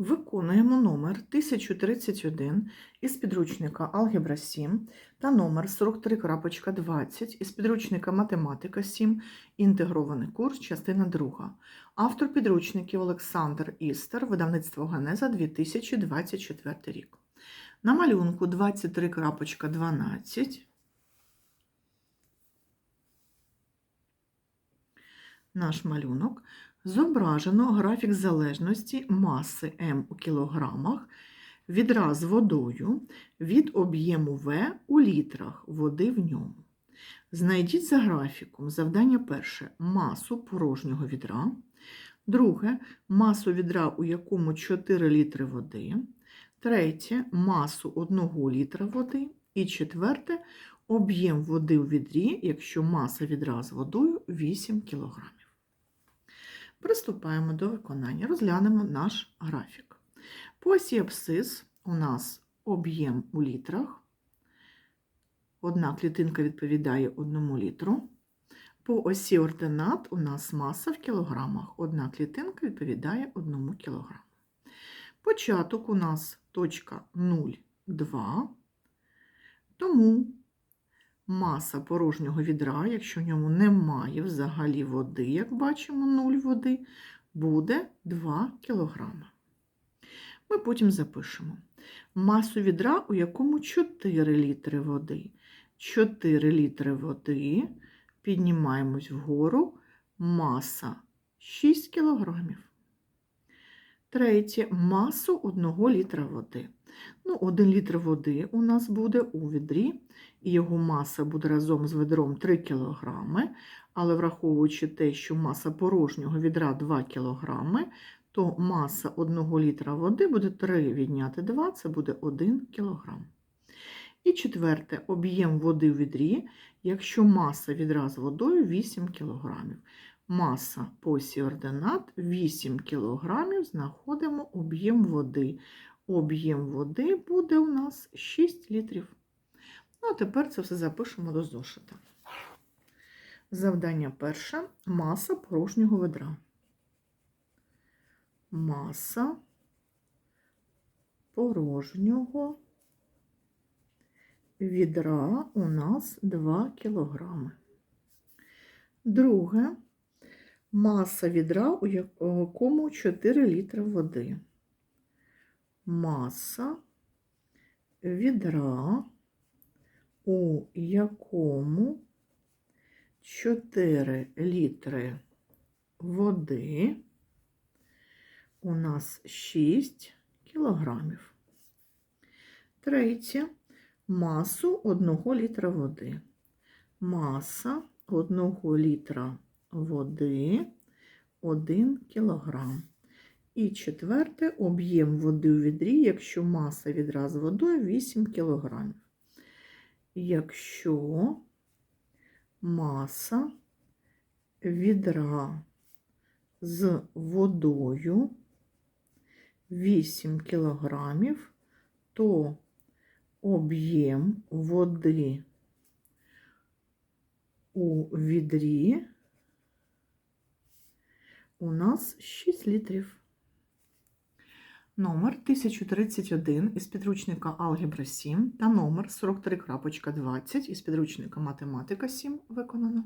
Виконуємо номер 1031 із підручника Алгебра 7 та номер 43.20 із підручника Математика 7, інтегрований курс, частина 2. Автор підручників Олександр Істер, видавництво Генеза 2024 рік. На малюнку 23.12 наш малюнок зображено графік залежності маси М у кілограмах відра з водою від об'єму В у літрах води в ньому. Знайдіть за графіком завдання перше масу порожнього відра, друге масу відра, у якому 4 літри води, третє масу 1 літра води і четверте об'єм води у відрі, якщо маса відра з водою 8 кг. Приступаємо до виконання. Розглянемо наш графік. По осі абсцис у нас об'єм у літрах. Одна клітинка відповідає 1 літру. По осі ординат у нас маса в кілограмах. Одна клітинка відповідає 1 кілограму. Початок у нас точка 0,2. Тому маса порожнього відра, якщо в ньому немає взагалі води, як бачимо, 0 води, буде 2 кг. Ми потім запишемо масу відра, у якому 4 літри води. 4 літри води, піднімаємось вгору, маса 6 кг. Третє масу 1 літра води. Ну, 1 літр води у нас буде у відрі, і його маса буде разом з ведром 3 кг, але враховуючи те, що маса порожнього відра 2 кг, то маса 1 літра води буде 3 відняти 2, це буде 1 кг. І четверте, об'єм води у відрі, якщо маса відра з водою 8 кг. Маса по осі ординат 8 кг, знаходимо об'єм води. Об'єм води буде у нас 6 літрів. Ну, а тепер це все запишемо до зошита. Завдання перше маса порожнього ведра. Маса порожнього відра у нас 2 кг. Друге маса відра, у якому 4 літри води. Маса відра, у якому 4 літри води, у нас 6 кілограмів. Третє масу 1 літра води. Маса 1 літра води 1 кілограм. І четверте об'єм води у відрі, якщо маса відра з водою 8 кілограмів. Якщо маса відра з водою 8 кілограмів, то об'єм води у відрі у нас 6 літрів. Номер 1031 із підручника Алгебра 7 та номер 43.20 із підручника Математика 7 виконано.